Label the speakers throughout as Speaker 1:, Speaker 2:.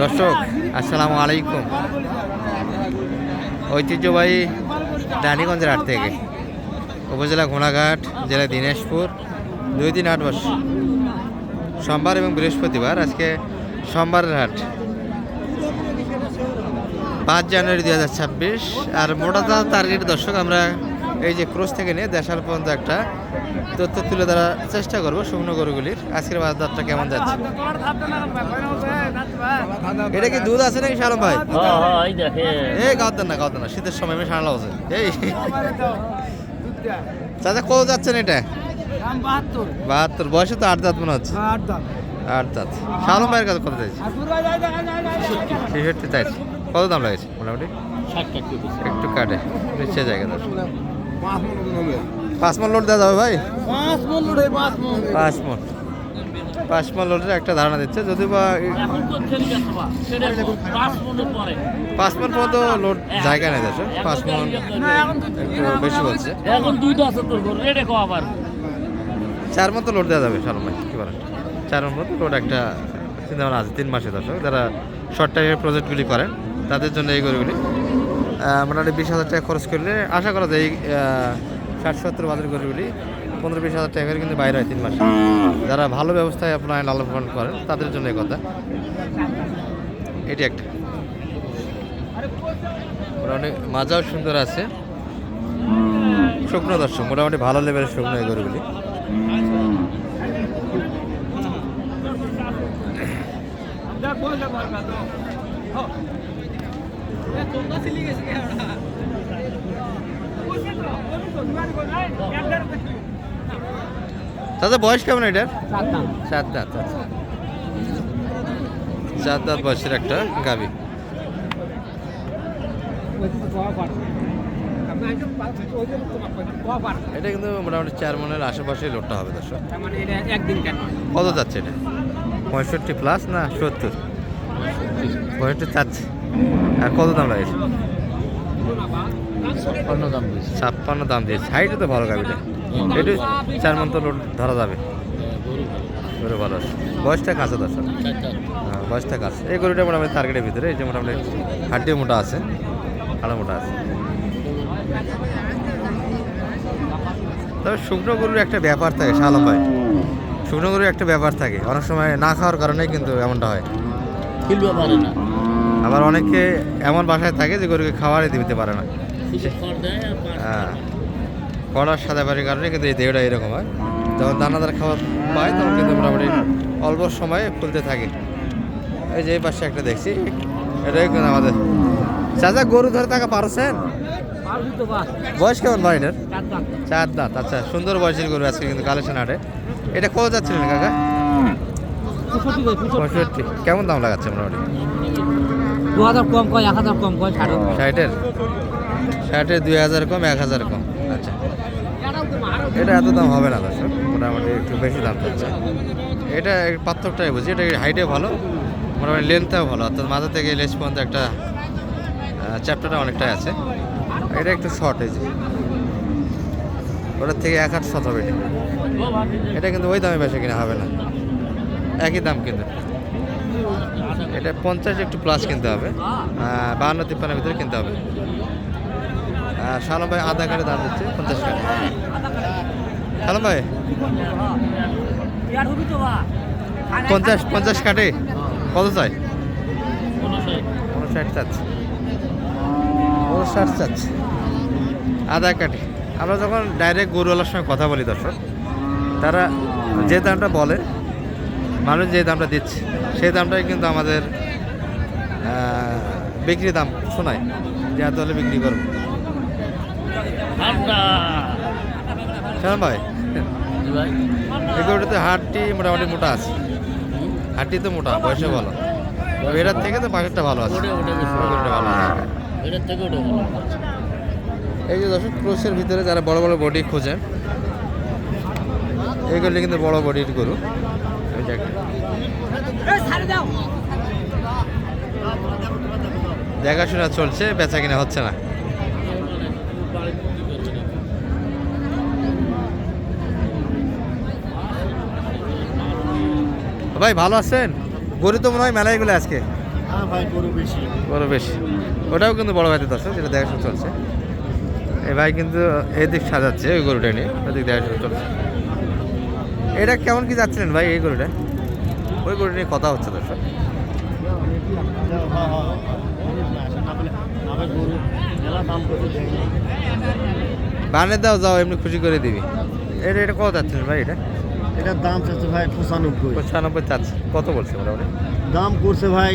Speaker 1: দর্শক, আসসালামু আলাইকুম। ঐতিহ্যবাহী রানীগঞ্জের হাট থেকে উপজেলা ঘোড়াঘাট, জেলা দিনাজপুর, দুই দিন হাট বস সোমবার এবং বৃহস্পতিবার আজকে সোমবারের হাট। পাঁচ জানুয়ারি দু হাজার ছাব্বিশ, আর মোটা তার টার্গেট দর্শক আমরা এই যে ক্রোস থেকে নিয়ে দেশাল পর্যন্ত একটা তথ্য তুলে ধরার চেষ্টা করব শুকনো গরুগুলির। আজকের বাজারটা কেমন যাচ্ছে? এটা কি দুধ আছে নাকি শালম ভাই?
Speaker 2: এই দেখে
Speaker 1: এই গাওয়ার না গাওয়ার না শীতের সময় আমি সারা আছে। এই। চাচা কত যাচ্ছেন এটা? বাহাত্তর বয়সে তো আট দাঁত মনে হচ্ছে। আট দাঁত। শালম ভাইয়ের কাছে কত চাইছে? ছেষট্টি চাইছে। কত দাম লাগেছে? মোটামুটি? একটু কাটে নিচে জায়গা দশ পাঁচ মন লোড দেওয়া যাবে ভাই? পাঁচ মন পাঁচ মন। লোডের একটা ধারণা দিচ্ছে যদি বা
Speaker 2: পাঁচ
Speaker 1: মন পর্যন্ত লোড জায়গা নেই দেশ পাঁচ মন বেশি বলছে।
Speaker 2: এখন দুইটা আছে তোর রেডে কো আবার।
Speaker 1: চার মতো লোড দেওয়া যাবে সালম ভাই কি বলেন? চার মতো লোড একটা চিন্তা ভাবনা আছে তিন মাসে দর্শক যারা শর্ট টাইমের প্রজেক্টগুলি করেন তাদের জন্য এই গরুগুলি মোটামুটি বিশ হাজার টাকা খরচ করলে, আশা করা যায় এই ষাট সত্তর বাজার গরুগুলি পনেরো বিশ হাজার টাকা করে কিন্তু বাইরে হয় তিন মাসে। যারা ভালো ব্যবস্থায় আপনার লালন পালন করেন, তাদের জন্য কথা। এটি একটা। মোটামুটি মাজাও সুন্দর আছে। শুকনো দর্শক, মোটামুটি ভালো লেভেলের শুকনো এই গরুগুলি। দাদা বয়স কেমন এটার? চার দাঁত। আচ্ছা। চার দাঁত বয়সের একটা গাবি এটা কিন্তু মোটামুটি চার মনের আশেপাশে লোডটা হবে দর্শক। কত যাচ্ছে এটা? পঁয়ষট্টি প্লাস না সত্তর? পঁয়ষট্টি চাচ্ছে আর কত দাম লাগেছে
Speaker 2: ছাপ্পান্ন দাম দিয়েছে।
Speaker 1: ছাপ্পান্ন দাম দিয়েছে হাইটে তো ভালো গাবিটা একটু চার মন তো লোড ধরা যাবে। গরু ভালো আছে। বয়সটা কাছে দর্শক হ্যাঁ, বয়সটা কাছে এই গরুটা মোটামুটি টার্গেটের ভিতরে। এই যে মোটামুটি হাড্ডি মোটা আছে আড়া মোটা আছে। তবে শুকনো গরুর একটা ব্যাপার থাকে শালম ভাই। শুকনো গরুর একটা ব্যাপার থাকে। অনেক সময় না খাওয়ার কারণে কিন্তু এমনটা হয়।
Speaker 2: কিনতে পারে না।
Speaker 1: আবার অনেকে এমন বাসায় থাকে যে গরুকে খাওয়ারই দিতে পারে না। হ্যাঁ। কড়ার সাদা বাড়ির কারণে কিন্তু এই দেহটা এরকম হয়। যখন দানাদার খাবার পায় তখন কিন্তু মোটামুটি অল্প সময়ে ফুলতে থাকে। এই যে এই পাশে একটা দেখছি এটাই কিন্তু আমাদের। চাচা গরু ধরে থাকা পারছেন? বয়স কেমন ভাই এটার চার দাঁত আচ্ছা সুন্দর বয়সের গরু আজকে কিন্তু কালেকশন হাটে। এটা কত যাচ্ছিলেন কাকা? পঁয়ষট্টি। কেমন দাম লাগাচ্ছে মোটামুটি?
Speaker 3: দু হাজার কম কয়, এক হাজার কম কয় ষাট
Speaker 1: ষাটের? ষাটের দুই হাজার কম, এক হাজার কম। আচ্ছা। এটা এত দাম হবে না, দর্শক। মোটামুটি একটু বেশি দাম চাচ্ছে এটা পার্থক্যটাই বুঝি। এটা হাইটে ভালো? মোটামুটি লেন্থটাও ভালো। অর্থাৎ মাথা থেকে লেস পর্যন্ত একটা চ্যাপ্টারটা অনেকটাই আছে। এটা একটু শর্ট এই যে। ওটার থেকে এক হাত শত হবে। এটা কিন্তু ওই দামে বেশি কিনা হবে না। একই দাম কিন্তু। এটা পঞ্চাশ একটু প্লাস কিনতে হবে। বাহান্ন তিপ্পান্নের ভিতরে কিনতে হবে। শালম ভাই আধা কাঠে দাম দিচ্ছে পঞ্চাশ কাঠে শালম ভাই? পঞ্চাশ পঞ্চাশ কাঠে? কত চাই? চাচ্ছে। চাচ্ছে। আধা কাঠে। আমরা যখন ডাইরেক্ট গরুওয়ালার সঙ্গে কথা বলি দর্শক তারা যে দামটা বলে মানুষ যে দামটা দিচ্ছে সেই দামটাই কিন্তু আমাদের বিক্রি দাম শোনায় যে এত হলে বিক্রি করব। শোনান ভাই হাড়টি মোটামুটি মোটা আছে। হাটটি তো মোটা বয়সে ভালো। এটার থেকে তো পাশেরটা ভালো আছে। ভালো এই যে দর্শক ক্রোসের ভিতরে যারা বড় বড় বডি খোঁজেন এইগুলি কিন্তু বড় বডির গরু। দেখাশোনা চলছে বেচা কিনা হচ্ছে না। ভাই ভালো আছেন? গরু তো মনে হয় মেলায় এগুলো আজকে।
Speaker 2: হ্যাঁ গরু বেশি।
Speaker 1: বড় বেশি। ওটাও কিন্তু বড় ভাইতে দর্শক যেটা দেখাশোনা চলছে। এই ভাই কিন্তু এদিক সাজাচ্ছে ওই গরুটা নিয়ে ওদিক দেখাশোনা চলছে। এটা কেমন কি যাচ্ছিলেন ভাই এই গরুটা? ওই গরুটা নিয়ে কথা হচ্ছে দর্শক বানে দাও যাও এমনি খুশি করে দিবি। এটা এটা কত যাচ্ছিলেন ভাই এটা?
Speaker 2: এটার দাম চাচ্ছে ভাই পঁচানব্বই।
Speaker 1: পঁচানব্বই চাচ্ছে। কত বলছে মোটামুটি?
Speaker 2: দাম করছে ভাই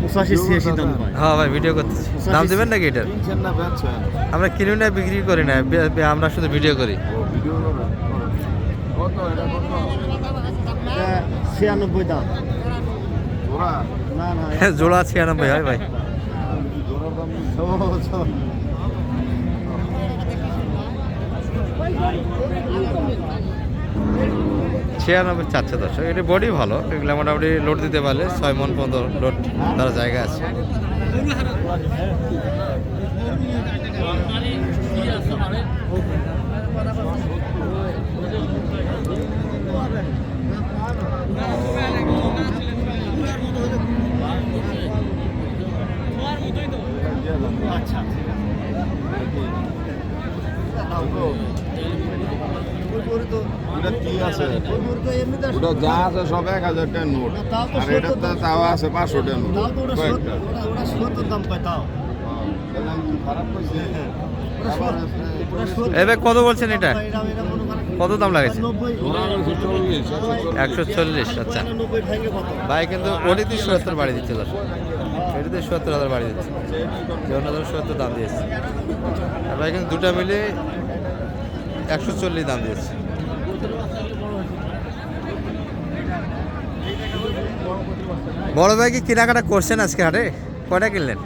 Speaker 2: পঁচাশি ছিয়াশি দাম ভাই।
Speaker 1: হ্যাঁ ভাই ভিডিও করতেছি। দাম দেবেন নাকি এটার আমরা কিনি না বিক্রি করি না আমরা শুধু ভিডিও করি।
Speaker 2: ছিয়ানব্বই দাম। জোড়া না না
Speaker 1: জোড়া ছিয়ানব্বই হয় ভাই। ছিয়ানব্বই চাচ্ছে দর্শক এটা বডি ভালো এগুলো মোটামুটি লোড দিতে পারলে ছয় মন পর্যন্ত লোড তার জায়গা আছে
Speaker 2: আচ্ছা
Speaker 4: ওটা যা আছে সব এক হাজার টাকা নোট। আর এটা তো তাও আছে পাঁচশো টাকা নোট। কয়েকটা।
Speaker 2: দাম পাই তাও।
Speaker 4: তাহলে আমি কি খারাপ করছি
Speaker 1: এবার কত বলছেন এটা? কত দাম লাগাইছে
Speaker 4: চল্লিশ একশো চল্লিশ।
Speaker 1: আচ্ছা। ভাই কিন্তু ওটিতে সত্তর বাড়ি দিচ্ছে দর্শক। সত্তর হাজার বাড়ি দিচ্ছে। সত্তর দাম দিয়েছে। আর ভাই কিন্তু দুটা মিলে একশো চল্লিশ দাম দিয়েছে। বড় ভাই কি কেনাকাটা করছেন আজকে হাটে? কয়টা কিনলেন?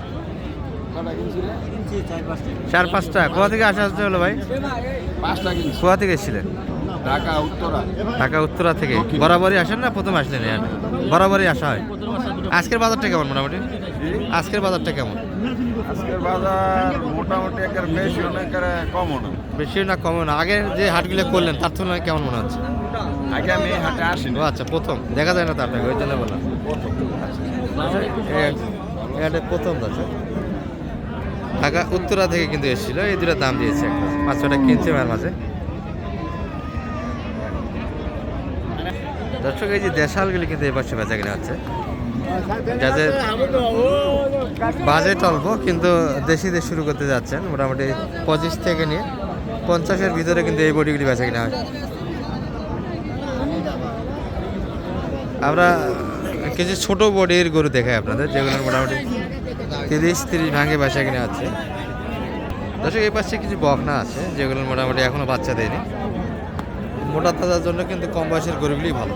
Speaker 1: চার পাঁচটা কোথা থেকে আসা আসতে হলো ভাই? কোথা থেকে এসেছিলেন?
Speaker 4: ঢাকা উত্তরা।
Speaker 1: ঢাকা উত্তরা থেকে। বরাবরই আসেন না? প্রথম আসলেন বরাবরই আসা হয়? আজকের বাজারটা কেমন মোটামুটি? আজকের বাজারটা কেমন?
Speaker 4: আজকের বাজার মোটামুটি একের বেশি অনেক কমও না।
Speaker 1: বেশি না কম না। আগে যে হাটগুলো করলেন তার তুলনায় কেমন মনে হচ্ছে?
Speaker 4: আগে আমি হাটে আসিনি।
Speaker 1: ও আচ্ছা প্রথম। দেখা যায় না তার আপনাকে ওই জন্য বললাম। এই প্রথম আছে ঢাকা উত্তরা থেকে কিন্তু এসেছিল এই দুটো দাম দিয়েছে একটা। পাঁচ ছটা কিনছে মার মাঝে। দর্শক এই যে দেশালগুলি কিন্তু এই পাশে বেচা কিনা হচ্ছে। যাদের বাজেট অল্প, কিন্তু দেশি দেশ শুরু করতে যাচ্ছেন, মোটামুটি পঁচিশ থেকে নিয়ে পঞ্চাশের ভিতরে কিন্তু এই বডিগুলি বেচা কিনা হয়। আমরা কিছু ছোট বডির গরু দেখাই আপনাদের, যেগুলো মোটামুটি তিরিশ তিরিশ ভাঙে বেচা কিনা আছে দর্শক, এই পাশে কিছু বকনা আছে, যেগুলো মোটামুটি এখনও বাচ্চা দেয়নি। মোটা তাজার জন্য কিন্তু কম বয়সের গরুগুলি ভালো।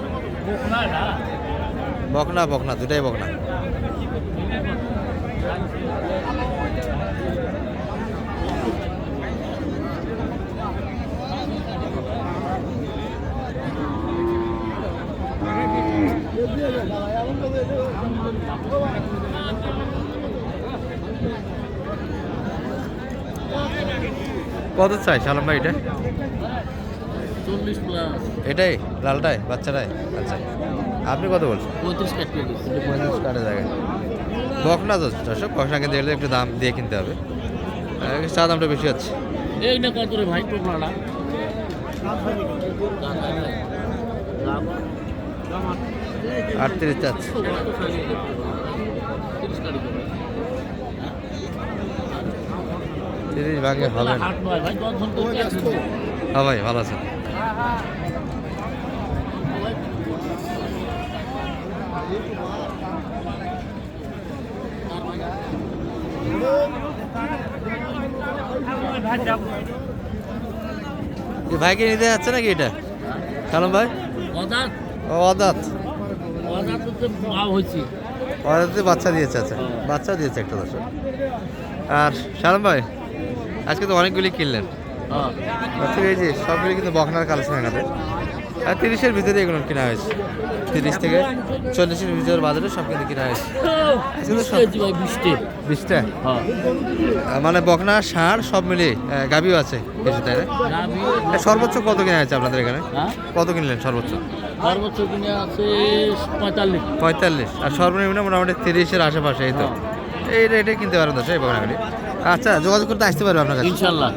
Speaker 1: বকনা বকনা দুটাই বকনা। কত চাই সালাম ভাই এটা? এটাই লালটাই বাচ্চাটাই আচ্ছা। আপনি কত বলছেন?
Speaker 2: পঁয়ত্রিশ
Speaker 1: জায়গায় বকনা তো দর্শক বকনা কিনতে গেলে একটু দাম দিয়ে কিনতে হবে। চা দামটা বেশি
Speaker 2: ভাই?
Speaker 1: আটত্রিশ চাচ্ছে। তিরিশ ভাগে হবে না। হ্যাঁ ভাই ভালো আছেন। ভাইকে নিতে যাচ্ছে নাকি এটা? কালম ভাই?
Speaker 2: অদাত
Speaker 1: অদাত বাচ্চা দিয়েছে আচ্ছা। বাচ্চা দিয়েছে একটা দর্শক। আর শালম ভাই আজকে তো অনেকগুলি কিনলেন।
Speaker 2: হ্যাঁ।
Speaker 1: এই যে সবগুলি কিন্তু বকনার কালেকশন এনাদের আর তিরিশের ভিতরে এগুলো কেনা হয়েছে। তিরিশ থেকে চল্লিশের ভিতরে বাজারে সব কিন্তু কেনা হয়েছে।
Speaker 3: বিশটে
Speaker 1: বিশটা।
Speaker 3: হ্যাঁ।
Speaker 1: মানে বকনা সার সব মিলিয়ে আহ, গাভীও আছে কিছু তাই না? সর্বোচ্চ কত কেনা হয়েছে আপনাদের এখানে?
Speaker 3: হ্যাঁ?
Speaker 1: কত কিনলেন সর্বোচ্চ?
Speaker 3: সর্বোচ্চ কিনে আছে পঁয়তাল্লিশ।
Speaker 1: পঁয়তাল্লিশ। আর সর্বনিম্ন মোটামুটি তিরিশের আশেপাশে এই তো। এই রেটে কিনতে পারেন দশ এই বকনাগুলি? আচ্ছা যোগাযোগ করতে আসতে পারবে আপনার কাছে?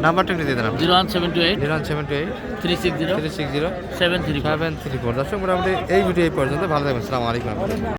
Speaker 1: নাম্বারটা একটু দিয়ে দেন
Speaker 3: zero one seven two eight.
Speaker 1: Zero one seven two eight.
Speaker 3: Three six zero.
Speaker 1: Three six zero.
Speaker 3: Seven three
Speaker 1: seven three four. দর্শক মোটামুটি এই ভিডিও এই পর্যন্ত। ভালো থাকবেন। সালাম আলাইকুম।